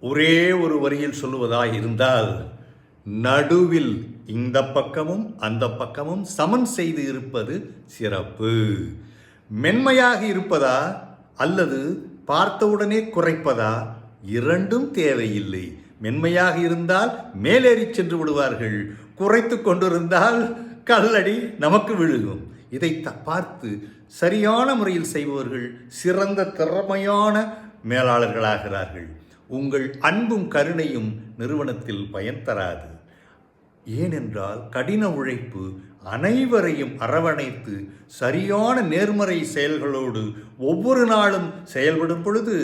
ஒரே ஒரு வரியில் சொல்லுவதாய் இருந்தால் நடுவில் இந்த பக்கமும் அந்த பக்கமும் சமன் செய்து இருப்பது சிறப்பு. மென்மையாக இருப்பதா அல்லது பார்த்தவுடனே குறைப்பதா இரண்டும் தேவையில்லை. மென்மையாக இருந்தால் மேலேறி சென்று விடுவார்கள். குறைத்து கொண்டிருந்தால் கல்லடி நமக்கு விழுகும். இதை பார்த்து சரியான முறையில் செய்பவர்கள் சிறந்த திறமையான மேலாளர்களாகிறார்கள். உங்கள் அன்பும் கருணையும் நிறுவனத்தில் பயன் தராது. ஏனென்றால் கடின உழைப்பு அனைவரையும் அரவணைத்து சரியான நேர்மறை செயல்களோடு ஒவ்வொரு நாளும் செயல்படும் பொழுது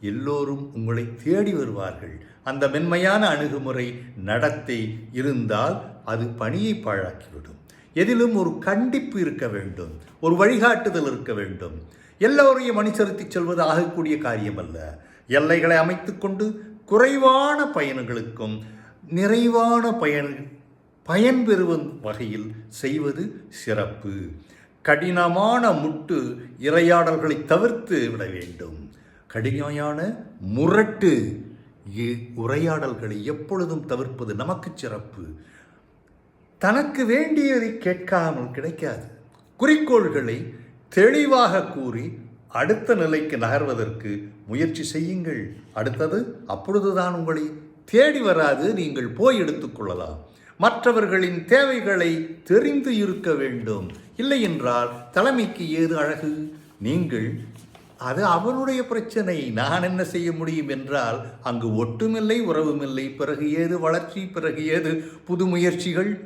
எல்லோரும் உங்களை தேடி வருவார்கள். அந்த மென்மையான அணுகுமுறை நடத்தை இருந்தால் அது பணியை பாழாக்கிவிடும். எதிலும் ஒரு கண்டிப்பு இருக்க வேண்டும். ஒரு வழிகாட்டுதல் இருக்க வேண்டும். எல்லோரையும் அனுசரித்து செல்வது ஆகக்கூடிய காரியமல்ல. எல்லைகளை அமைத்துக்கொண்டு குறைவான பயன்களுக்கும் நிறைவான பயன் பயன்பெறும் வகையில் செய்வது சிறப்பு. கடினமான முட்டு இரையாடல்களை தவிர்த்து விட வேண்டும். கடினமான முரட்டு இ- உரையாடல்களை எப்பொழுதும் தவிர்ப்பது நமக்கு சிறப்பு. தனக்கு வேண்டியதை கேட்காமல் கிடைக்காது. குறிக்கோள்களை தெளிவாக கூறி அடுத்த நிலைக்கு நகர்வதற்கு முயற்சி செய்யுங்கள். அடுத்தது அப்பொழுதுதான் உங்களை தேடி வராது நீங்கள் போய் எடுத்துக்கொள்ளலாம் மற்றவர்களின் தேவைகளை தெரிந்து இருக்க வேண்டும். இல்லை என்றால் தலைமைக்கு ஏது அழகு? நீங்கள் அது அவனுடைய பிரச்சனை. நான் என்ன செய்ய முடியும் என்றால் அங்கு ஒட்டுமில்லை உறவுமில்லை பிறகு ஏது வளர்ச்சி பிறகு ஏது புது முயற்சிகள்?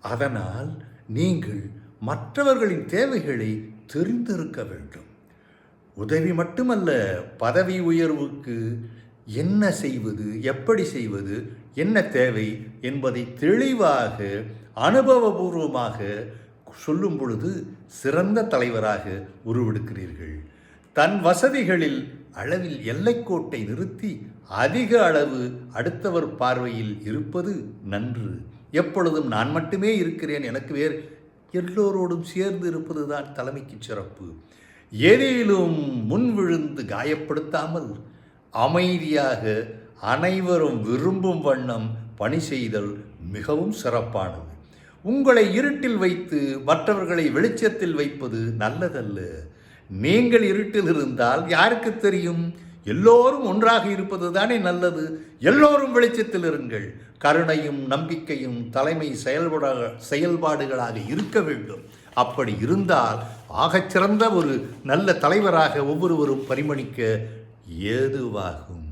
அதனால் நீங்கள் மற்றவர்களின் தேவைகளை தெரிந்திருக்க வேண்டும். உதவி மட்டுமல்ல பதவி உயர்வுக்கு என்ன செய்வது எப்படி செய்வது என்ன தேவை என்பதை தெளிவாக அனுபவபூர்வமாக சொல்லும் பொழுது சிறந்த தலைவராக உருவெடுக்கிறீர்கள். தன் வசதிகளில் அளவில் எல்லைக்கோட்டை நிறுத்தி அதிக அளவு அடுத்தவர் பார்வையில் இருப்பது நன்று. எப்பொழுதும் நான் மட்டுமே இருக்கிறேன் எனக்கு வேறு எல்லோரோடும் சேர்ந்து இருப்பதுதான் தலைமைக்கு சிறப்பு. எதிலும் முன் விழுந்து காயப்படுத்தாமல் அமைதியாக அனைவரும் விரும்பும் வண்ணம் பணி செய்தல் மிகவும் சிறப்பானது. உங்களை இருட்டில் வைத்து மற்றவர்களை வெளிச்சத்தில் வைப்பது நல்லதல்ல. நீங்கள் இருட்டில் இருந்தால் யாருக்கு தெரியும்? எல்லோரும் ஒன்றாக இருப்பது தானே நல்லது. எல்லோரும் வெளிச்சத்தில் இருங்கள். கருணையும் நம்பிக்கையும் தலைமை செயல்பட செயல்பாடுகளாக இருக்க வேண்டும். அப்படி இருந்தால் ஆகச்சிறந்த ஒரு நல்ல தலைவராக ஒவ்வொருவரும் பரிமணிக்க ஏதுவாகும்.